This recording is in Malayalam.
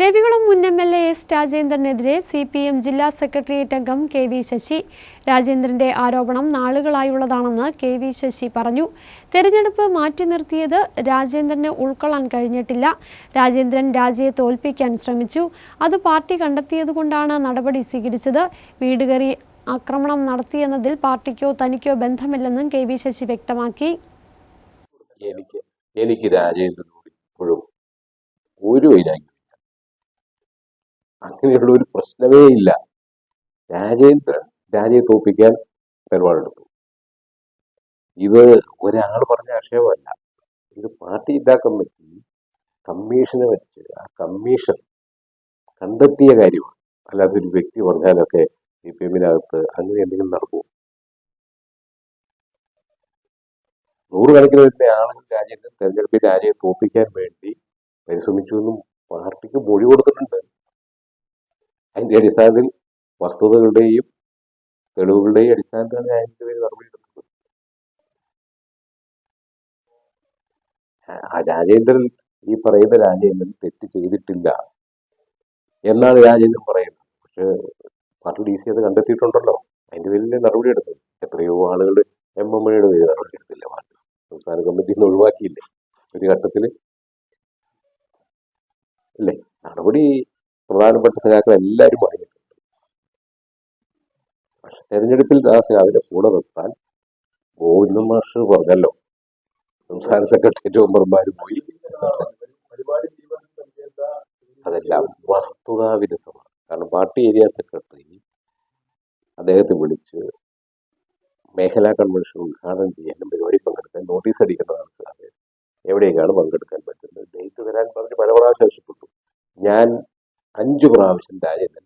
ദേവികുളം മുൻ എം എൽ എ എസ് രാജേന്ദ്രനെതിരെ സി പി എം ജില്ലാ സെക്രട്ടേറിയറ്റ് അംഗം കെ വി ശശി. രാജേന്ദ്രന്റെ ആരോപണം നാളുകളായുള്ളതാണെന്ന് കെ വി ശശി പറഞ്ഞു. തെരഞ്ഞെടുപ്പ് മാറ്റി നിർത്തിയത് രാജേന്ദ്രന് ഉൾക്കൊള്ളാൻ കഴിഞ്ഞിട്ടില്ല. രാജേന്ദ്രൻ രാജയെ തോൽപ്പിക്കാൻ ശ്രമിച്ചു. അത് പാർട്ടി കണ്ടെത്തിയതുകൊണ്ടാണ് നടപടി സ്വീകരിച്ചത്. വീട് കയറി ആക്രമണം നടത്തിയെന്നതിൽ പാർട്ടിക്കോ തനിക്കോ ബന്ധമില്ലെന്നും കെ വി ശശി വ്യക്തമാക്കി. എനിക്ക് എനിക്ക് രാജേന്ദ്രനോട് ഇപ്പോഴും ഒരു വൈരാഗ്യമില്ല അങ്ങനെയുള്ള ഒരു പ്രശ്നമേ ഇല്ല. രാജേന്ദ്രൻ രാജയെ തോപ്പിക്കാൻ നിലപാടെടുത്തു ഇത് ഒരാൾ പറഞ്ഞ ആക്ഷേപമല്ല. ഇത് പാർട്ടി ജില്ലാ കമ്മിറ്റി കമ്മീഷനെ വെച്ച് ആ കമ്മീഷൻ കണ്ടെത്തിയ കാര്യമാണ്. അല്ലാതെ ഒരു വ്യക്തി പറഞ്ഞാലൊക്കെ സി പി എമ്മിനകത്ത് അങ്ങനെ എന്തെങ്കിലും നടക്കുമോ? നൂറുകണക്കിന് വരുന്ന ആളുകൾ രാജ്യത്ത് തെരഞ്ഞെടുപ്പിൽ രാജ്യത്തെ തോപ്പിക്കാൻ വേണ്ടി പരിശ്രമിച്ചു എന്നും പാർട്ടിക്ക് മൊഴി കൊടുത്തിട്ടുണ്ട്. അതിന്റെ അടിസ്ഥാനത്തിൽ വസ്തുതകളുടെയും തെളിവുകളുടെയും അടിസ്ഥാനത്തിലാണ് അതിന്റെ പേര് നടപടിയെടുത്തത് ആ രാജേന്ദ്രൻ ഈ പറയുന്ന രാജേന്ദ്രൻ തെറ്റ് ചെയ്തിട്ടില്ല എന്നാണ് രാജേന്ദ്രൻ പറയുന്നത്. പക്ഷെ പാർട്ടി ഡി സി അത് കണ്ടെത്തിയിട്ടുണ്ടല്ലോ. അതിന്റെ പേരിൽ നടപടിയെടുത്തത് എത്രയോ ആളുകൾ എം എം എയുടെ പേര് നടപടിയെടുത്തില്ല പാർട്ടി. സംസ്ഥാന കമ്മിറ്റിയിൽ നിന്ന് ഒഴിവാക്കിയില്ലേ? ഒരു ഘട്ടത്തിൽ അല്ലേ? നടപടി പ്രധാനപ്പെട്ട നേതാക്കൾ എല്ലാവരും പറഞ്ഞിട്ടുണ്ട് പക്ഷെ തെരഞ്ഞെടുപ്പിൽ ദാസ് അവരെ കൂടെ നിർത്താൻ ഗോവിന്ദൻ മാഷ് പറഞ്ഞല്ലോ. സംസ്ഥാന സെക്രട്ടേറിയറ്റ് മെമ്പർമാർ പോയി. അതെല്ലാം വസ്തുതാവിരുദ്ധമാണ് കാരണം പാർട്ടി ഏരിയ സെക്രട്ടറി അദ്ദേഹത്തെ വിളിച്ച് മേഖലാ കൺവെൻഷൻ ഉദ്ഘാടനം ചെയ്യാനും പരിപാടി പങ്കെടുക്കാൻ നോട്ടീസ് അടിക്കേണ്ടതാണ് സാറ്. എവിടെയൊക്കെയാണ് പങ്കെടുക്കാൻ പറ്റുന്നത്? ഡേറ്റ് തരാൻ പറഞ്ഞ് പല പ്രാവശ്യം ആവശ്യപ്പെട്ടു ഞാൻ അഞ്ചു പ്രാവശ്യം രാജേന്ദ്രൻ